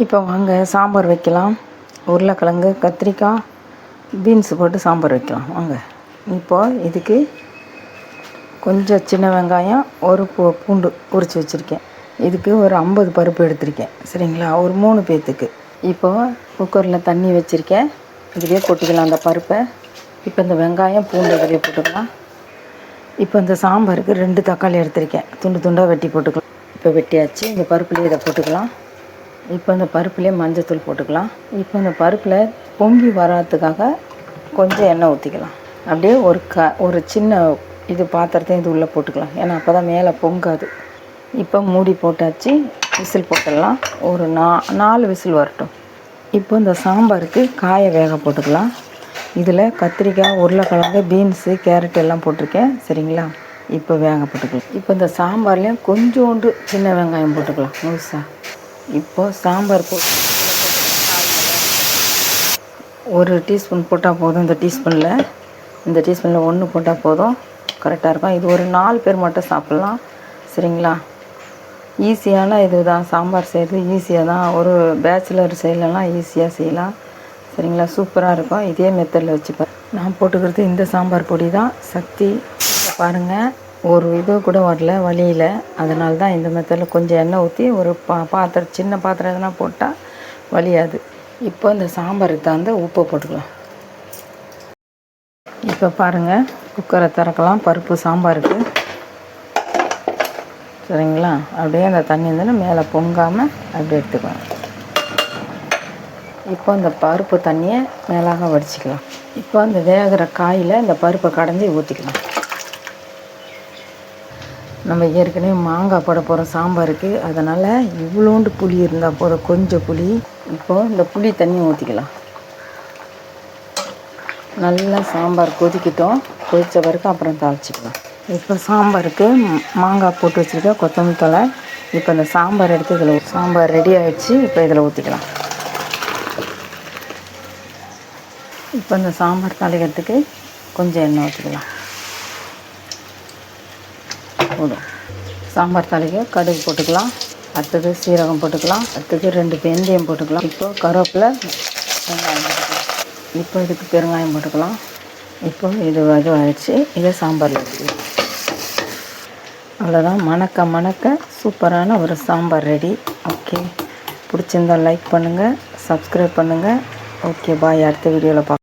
இப்போ வாங்க சாம்பார் வைக்கலாம். உருளைக்கிழங்கு கத்திரிக்காய் பீன்ஸ் போட்டு சாம்பார் வைக்கலாம். வாங்க. இப்போது இதுக்கு கொஞ்சம் சின்ன வெங்காயம் ஒரு பூ பூண்டு உரித்து வச்சுருக்கேன். இதுக்கு ஒரு ஐம்பது பருப்பு எடுத்திருக்கேன். சரிங்களா? ஒரு மூணு பேர்த்துக்கு இப்போது குக்கரில் தண்ணி வச்சுருக்கேன். இதுலேயே கொட்டிக்கலாம் அந்த பருப்பை. இப்போ இந்த வெங்காயம் பூண்டு இதிலே போட்டுக்கலாம். இப்போ இந்த சாம்பாருக்கு ரெண்டு தக்காளி எடுத்திருக்கேன். துண்டு துண்டாக வெட்டி போட்டுக்கலாம். இப்போ வெட்டியாச்சு. இந்த பருப்புலேயே இதை போட்டுக்கலாம். இப்போ இந்த பருப்புலேயே மஞ்சத்தூள் போட்டுக்கலாம். இப்போ இந்த பருப்பில் பொங்கி வராதுக்காக கொஞ்சம் எண்ணெய் ஊற்றிக்கலாம் அப்படியே ஒரு க ஒரு சின்ன இது பாத்திரத்தையும் இது உள்ளே போட்டுக்கலாம். ஏன்னா அப்போ தான் மேலே பொங்காது. இப்போ மூடி போட்டாச்சு விசில் போட்டுடலாம். ஒரு நா நாலு விசில் வரட்டும். இப்போ இந்த சாம்பாருக்கு காயை வேக போட்டுக்கலாம். இதில் கத்திரிக்காய் உருளைக்கிழங்கு பீன்ஸு கேரட் எல்லாம் போட்டிருக்கேன். சரிங்களா? இப்போ வேக போட்டுக்கலாம். இப்போ இந்த சாம்பார்லேயும் கொஞ்சோண்டு சின்ன வெங்காயம் போட்டுக்கலாம். முழுசாக இப்போ சாம்பார் போட்டு ஒரு டீஸ்பூன் போட்டால் போதும் இந்த டீஸ்பூனில். இந்த டீஸ்பூனில் ஒன்று போட்டால் போதும். கரெக்டாக இருக்கும். இது ஒரு நாலு பேர் மட்டும் சாப்பிட்லாம். சரிங்களா? ஈஸியான இது தான் சாம்பார் செய்கிறது ஈஸியாக தான் ஒரு பேச்சுலர் செய்யலாம் ஈஸியாக செய்யலாம். சரிங்களா? சூப்பராக இருக்கும். இதே மெத்தடில் வச்சுப்பேன் நான் போட்டுக்கிறது இந்த சாம்பார் பொடி தான். சக்தி பாருங்கள் ஒரு இது கூட வரல வழியில் அதனால தான் இந்த மெத்தடில் கொஞ்சம் எண்ணெய் ஊற்றி ஒரு பா பாத்திரம் சின்ன பாத்திரம் எதனா போட்டால் வலியாது. இப்போ இந்த சாம்பாருக்கு தகுந்த உப்பு போட்டுக்கலாம். இப்போ பாருங்கள் குக்கரை திறக்கலாம் பருப்பு சாம்பாருக்கு. சரிங்களா? அப்படியே அந்த தண்ணி இருந்தாலும் மேலே பொங்காமல் அப்படியே எடுத்துக்கலாம். இப்போ இந்த பருப்பு தண்ணியை மேலாக வடிச்சிக்கலாம். இப்போ அந்த வேகிற காயில் இந்த பருப்பை கடைஞ்சி ஊற்றிக்கலாம் நம்ம ஏற்கனவே மாங்காய் போட போகிறோம் சாம்பாருக்கு அதனால் இவ்வளோண்டு புளி இருந்தால் போதும் கொஞ்சம் புளி. இப்போது இந்த புளி தண்ணியை ஊற்றிக்கலாம் நல்லா சாம்பார் கொதிக்கிட்டோம். கொதித்த பிறகு அப்புறம் தாளிச்சிக்கலாம். இப்போ சாம்பாருக்கு மாங்காய் போட்டு வச்சுருக்க கொத்தமல்லி தலை இப்போ இந்த சாம்பார் எடுத்து இதில் சாம்பார் ரெடி ஆகிடுச்சு இப்போ இதில் ஊற்றிக்கலாம் இப்போ இந்த சாம்பார் தாளிக்கிறதுக்கு கொஞ்சம் எண்ணெய் ஊற்றிக்கலாம் போதும். சாம்பார் தாளிக்க கடுகு போட்டுக்கலாம். அடுத்தது சீரகம் போட்டுக்கலாம். அடுத்தது ரெண்டு வெந்தயம் போட்டுக்கலாம். இப்போ கருவேப்பிலை வெங்காயம் போட்டுக்கலாம். இப்போ இதுக்கு பெருங்காயம் போட்டுக்கலாம். இப்போ இது இது இதை சாம்பாரில் வச்சுக்கலாம் அவ்வளோதான் மணக்க மணக்க சூப்பரான ஒரு சாம்பார் ரெடி. ஓகே. பிடிச்சிருந்தா லைக் பண்ணுங்கள் சப்ஸ்கிரைப் பண்ணுங்கள் ஓகே பாய் அடுத்த வீடியோவில் பார்க்கலாம்